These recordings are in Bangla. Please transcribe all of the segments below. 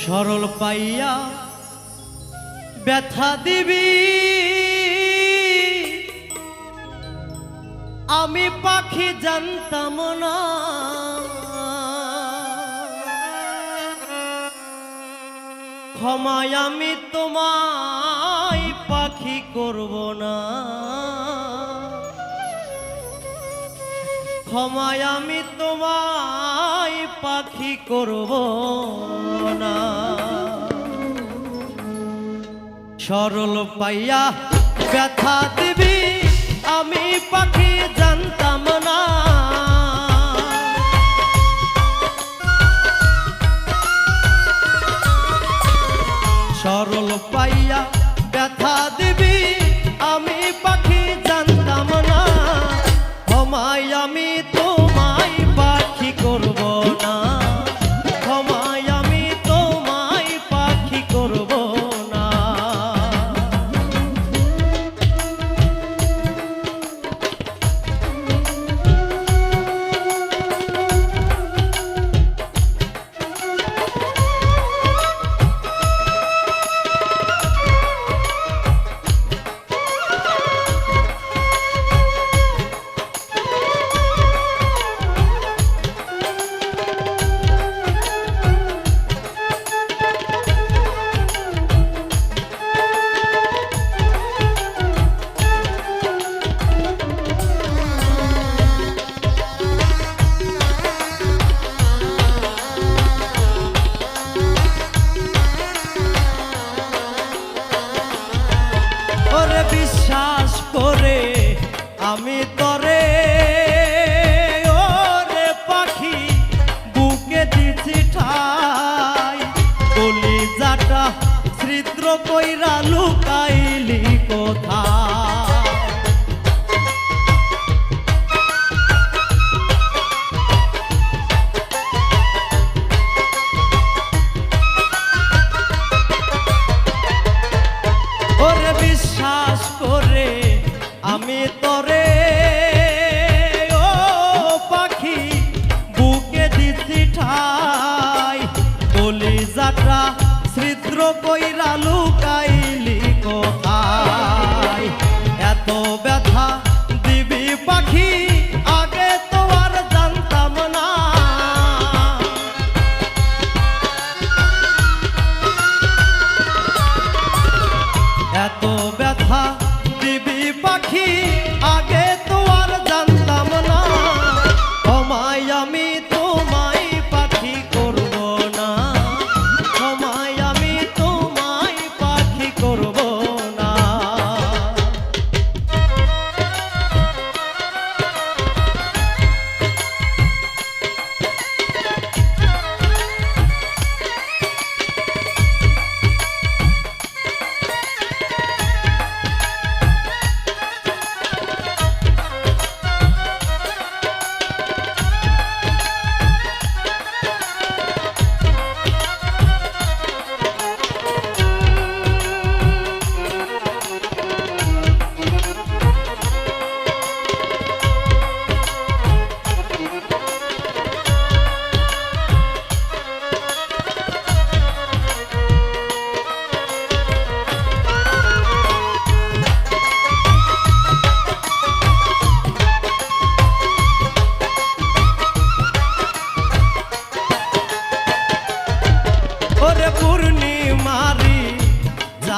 সরল পাইয়া ব্যথা দিবি। আমি পাখি জানতাম না। ক্ষমায় আমি তোমায় পাখি করব না। ক্ষমায় আমি তোমায় পাখি করব না। সরল পাইয়া ব্যথা দিবি আমি পাখি জানতাম বিশ্বাস করে আমি তরে এত ব্যথা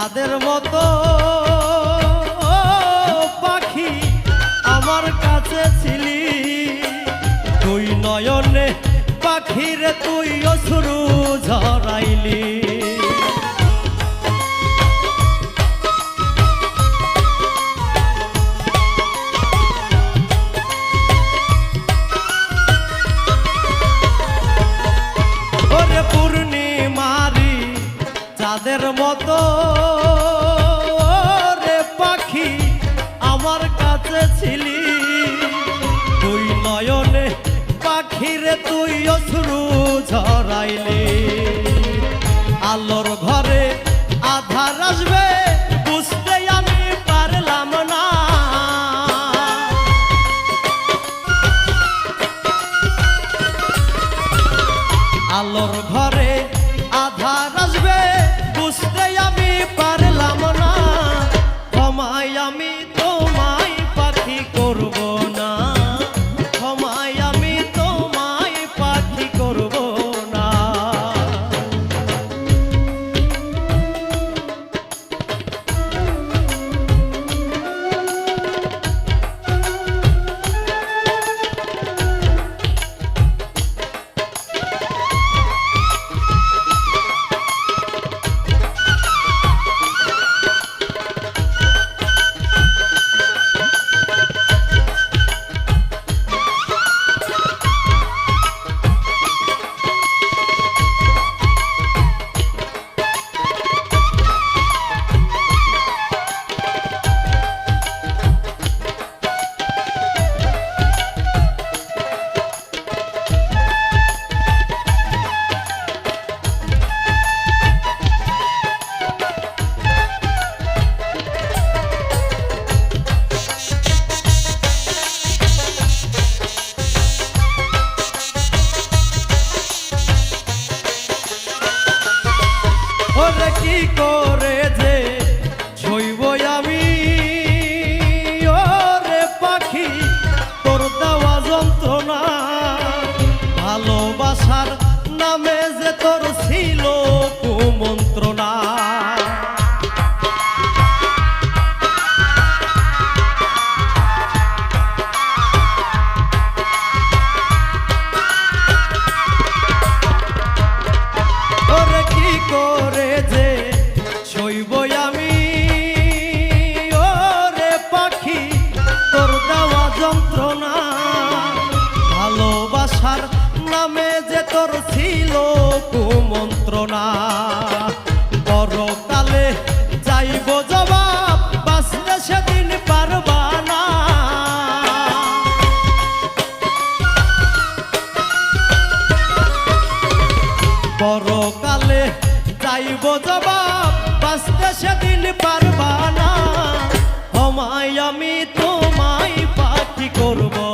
যাদের মতো পাখি আমার কাছে ছিলি। তুই নয়নে পাখির তুই অসুরু ঝরাইলি। পাখিরে তুই অশ্রু ঝরাইলি। আলোর ঘরে আধার আসবে আলোর ঘরে আধার করে পরকালে যাইব জবাব বাঁচতে সেদিন পারবা না। ক্ষমায় আমি তোমায় পাখি করব।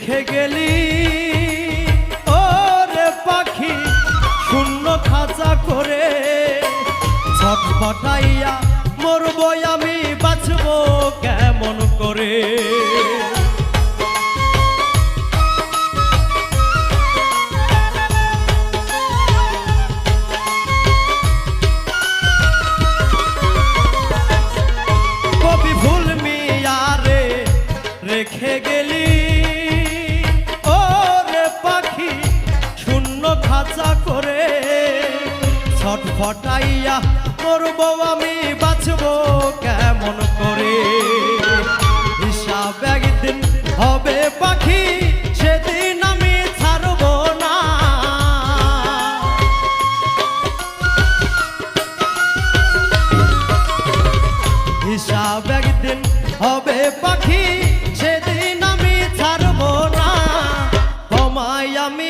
রেখে গেলি। ওরে পাখি শূন্য খাঁচা করে ছটফটাইয়া মরবো আমি বাঁচবো কেমন করে? ফটাইয়া করব আমি, বাঁচব কেমন করে? হিসাব একদিন হবে পাখি, সেদিন আমি ছাড়ব না। হিসাব একদিন হবে পাখি, সেদিন আমি ছাড়ব না। তোমায় আমি